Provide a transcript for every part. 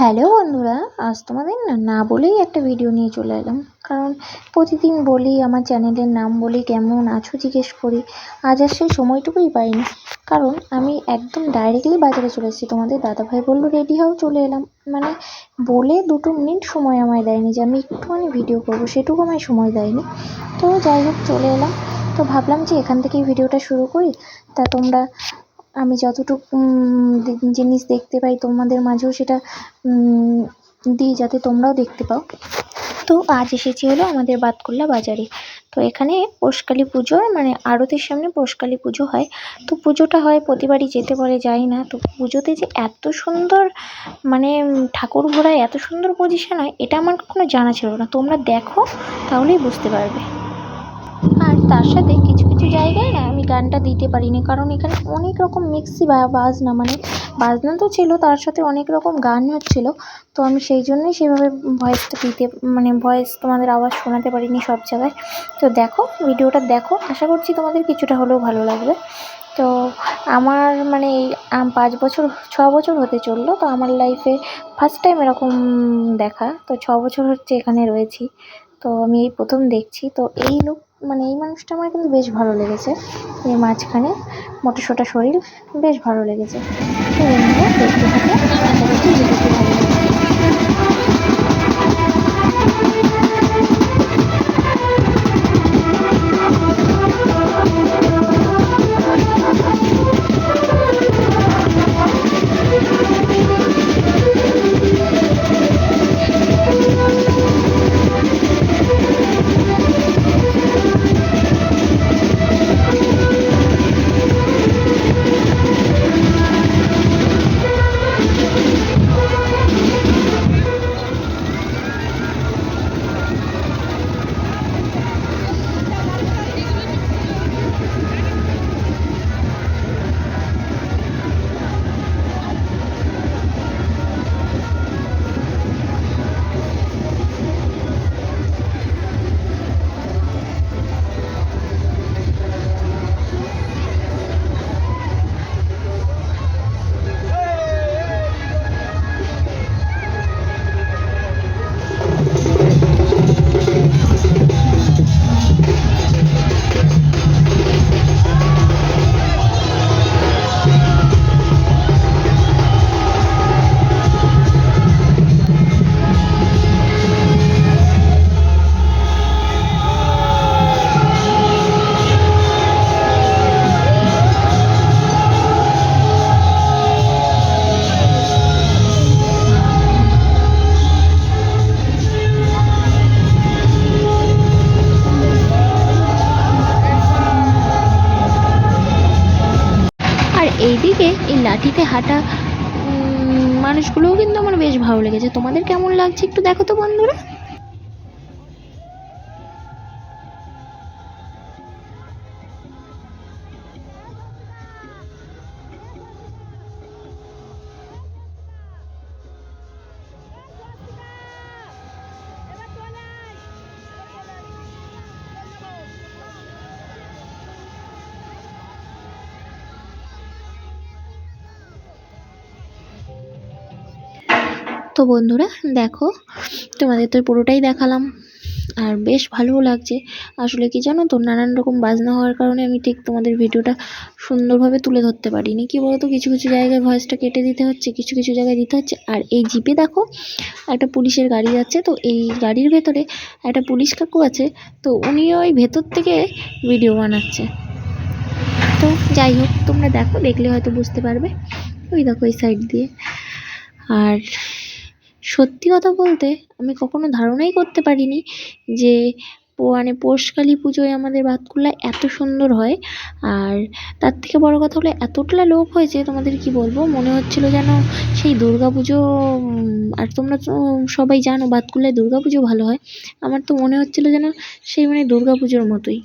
Hello বন্ধুরা, আজ তোমাদের না না বলেই একটা ভিডিও নিয়ে চলে এলাম। কারণ প্রতিদিন বলি, আমার চ্যানেলের নাম বলি, কেমন আছো জিজ্ঞেস করি। আজ আর সেই সময়টুকুই পাইনি। কারণ আমি একদম ডাইরেক্টলি বাজারে চলে এসেছি। তোমাদের দাদাভাই বলল রেডি হও, চলে এলাম। মানে বলে দুটো মিনিট সময় আমায় দেয়নি যে আমি একটুখানি ভিডিও করব, সেটুকু আমায় সময় দেয়নি। তো যাই হোক, চলে এলাম। তো ভাবলাম যে এখান থেকেই ভিডিওটা শুরু করি। তা তোমরা আমি যতটুকু জিনিস দেখতে পাই তোমাদের মাঝেও সেটা দিই যাতে তোমরাও দেখতে পাও। তো আজ এসেছি হলো আমাদের বাতকুল্লা বাজারে। তো এখানে পোষকালী পুজোর মানে আড়তের সামনে পোষকালী পুজো হয়। তো পুজোটা হয় প্রতিবারই যেতে পারে যাই না। তো পুজোতে যে এত সুন্দর মানে ঠাকুর ঘোড়ায় এত সুন্দর পজিশন হয়, এটা আমার কখনো জানা ছিল না। তোমরা দেখো, তাহলেই বুঝতে পারবে। আর তার সাথে কিছু কিছু জায়গায় না আমি গানটা দিতে পারিনি। কারণ এখানে অনেক রকম মিক্সি বা বাজনা মানে বাজনা তো ছিল, তার সাথে অনেক রকম গান হচ্ছিল তো আমি সেই জন্যই সেভাবে ভয়েসটা দিতে মানে ভয়েস তোমাদের আওয়াজ শোনাতে পারিনি সব জায়গায়। তো দেখো, ভিডিওটা দেখো। আশা করছি তোমাদের কিছুটা হলেও ভালো লাগবে। তো আমার মানে এই পাঁচ বছর, ছ বছর হতে চলল। তো আমার লাইফে ফার্স্ট টাইম এরকম দেখা। তো ছ বছর হচ্ছে এখানে রয়েছি। তো আমি এই প্রথম দেখছি। তো এই লোক মানে এই মানুষটা আমার কিন্তু বেশ ভালো লেগেছে। এই মাঝখানে মোটা সোটা শরীর বেশ ভালো লেগেছে। দেখতে থাকে লাঠিতে হাঁটা মানুষগুলোও কিন্তু আমার বেশ ভালো লেগেছে। তোমাদের কেমন লাগছে একটু দেখো তো বন্ধুরা। তো বন্ধুরা, দেখো, তোমাদের তো পুরোটাই দেখালাম। আর বেশ ভালোও লাগছে। আসলে কি জানো তো, নানান রকম বাজনা হওয়ার কারণে আমি ঠিক তোমাদের ভিডিওটা সুন্দরভাবে তুলে ধরতে পারিনি। কি বলতো, কিছু কিছু জায়গায় ভয়েসটা কেটে দিতে হচ্ছে, কিছু কিছু জায়গায় দিতে হচ্ছে। আর এই জিপে দেখো, একটা পুলিশের গাড়ি যাচ্ছে। তো এই গাড়ির ভেতরে একটা পুলিশ কাকু আছে। তো উনি ওই ভেতর থেকে ভিডিও বানাচ্ছে। তো যাই হোক, তোমরা দেখো, দেখলে হয়তো বুঝতে পারবে। ওই দেখো, এই সাইড দিয়ে। আর সত্যি কথা বলতে আমি কখনো ধারণাই করতে পারিনি যে মানে পৌষকালী পুজোয় আমাদের বাতকুল্লায় এত সুন্দর হয়। আর তার থেকে বড় কথা হলো এতটা লোক হয়েছে, তোমাদের কি বলব? মনে হচ্ছিল যেন সেই পুজো আর তোমরা তো সবাই জানো বাতকুল্লায় পুজো ভালো হয়। আমার তো মনে হচ্ছিল যেন সেই মানে পুজোর মতোই।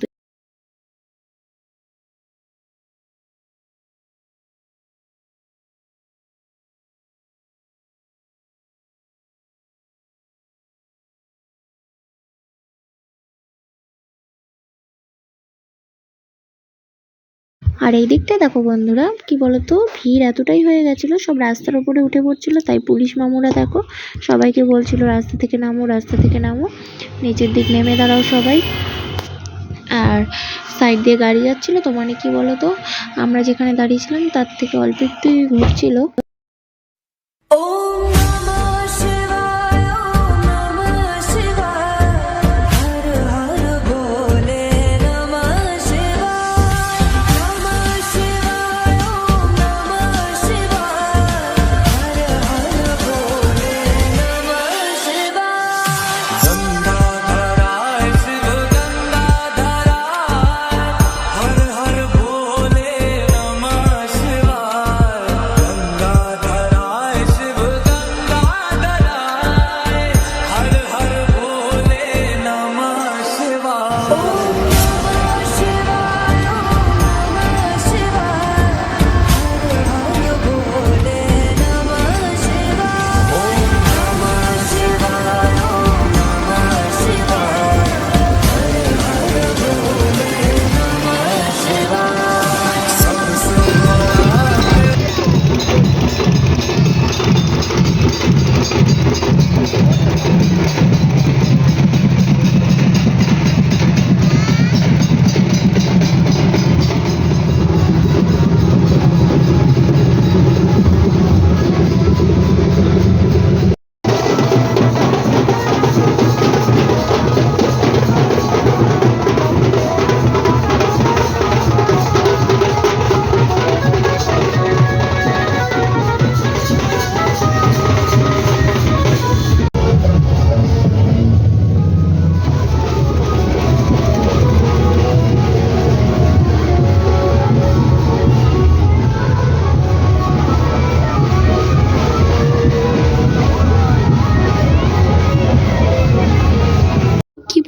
আর এই দিকটা দেখো বন্ধুরা, কি বলতো? ভিড় এতটাই হয়ে গেছিল, সব রাস্তার ওপরে উঠে পড়ছিল, তাই পুলিশ মামুরা দেখো, সবাইকে বলছিল, রাস্তা থেকে নামো, রাস্তা থেকে নামো। নিচের দিক নেমে দাঁড়াও সবাই। আর সাইড দিয়ে গাড়ি যাচ্ছিল, তো মানে কি বলতো? আমরা যেখানে দাঁড়িয়েছিলাম তার থেকে অল্প একটুই ঘুরছিল।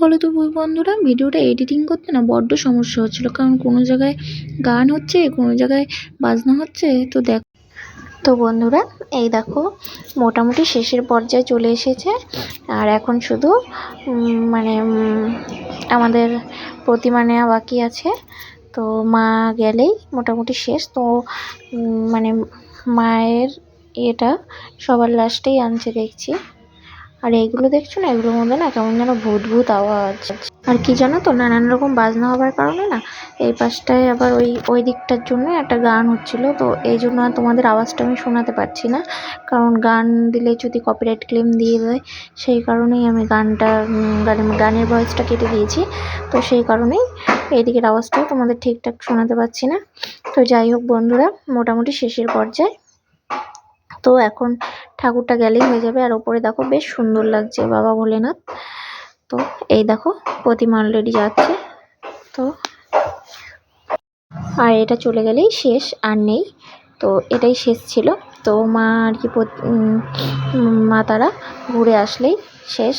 বলো তো বন্ধুরা, ভিডিওটা এডিটিং করতে না বড্ড সমস্যা হচ্ছিল, কারণ কোনো জায়গায় গান হচ্ছে, কোনো জায়গায় বাজনা হচ্ছে, তো দেখ তো বন্ধুরা, এই দেখো, মোটামুটি শেষের পর্যায়ে চলে এসেছে, আর এখন শুধু মানে আমাদের প্রতিমা নেওয়া বাকি আছে, তো মা গেলেই মোটামুটি শেষ, তো মানে মায়ের ইয়েটা সবার লাস্টেই আনছে দেখছি। আর এইগুলো দেখছ না? এগুলোর মধ্যে না কেমন যেন ভূত ভূত আওয়াজ। আর কি জানো তো? নানান রকম বাজনা হবার কারণে না এই পাশটায় আবার ওই ওই দিকটার জন্য একটা গান হচ্ছিল। তো এই জন্য তোমাদের আওয়াজটা আমি শোনাতে পারছি না। কারণ গান দিলে যদি কপিরাইট ক্লেম দিয়ে দেয়, সেই কারণেই আমি গানটা গানের গানের ভয়েসটা কেটে দিয়েছি। তো সেই কারণেই এইদিকের আওয়াজটাও তোমাদের ঠিকঠাক শোনাতে পারছি না। তো যাই হোক বন্ধুরা, মোটামুটি শেষের পর্যায়ে। তো এখন ঠাকুরটা গেলেই হয়ে যাবে। আর ওপরে দেখো বেশ সুন্দর লাগছে বাবা ভোলেনাথ। তো এই দেখো, প্রতিমা অলরেডি যাচ্ছে। তো আর এটা চলে গেলেই শেষ, আর নেই। তো এটাই শেষ ছিল। তো মা আর কি মা তারা ঘুরে আসলেই শেষ।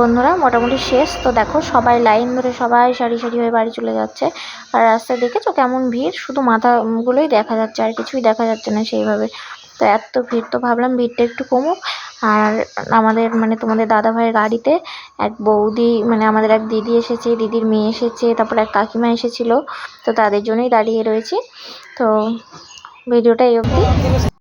বন্ধুরা, মোটামুটি শেষ। তো দেখো, সবাই লাইন ধরে সবাই সারি সারি হয়ে বাড়ি চলে যাচ্ছে। আর রাস্তায় দেখেছ কেমন ভিড়? শুধু মাথাগুলোই দেখা যাচ্ছে, আর কিছুই দেখা যাচ্ছে না সেইভাবে। তো এত ভিড়, তো ভাবলাম ভিড়টা একটু কমুক। আর আমাদের মানে তোমাদের দাদা ভাইয়ের গাড়িতে এক বৌদি মানে আমাদের এক দিদি এসেছে, দিদির মেয়ে এসেছে, তারপর এক কাকিমা এসেছিল। তো তাদের জন্যই দাঁড়িয়ে রয়েছি। তো ভিডিওটা এই অবধি।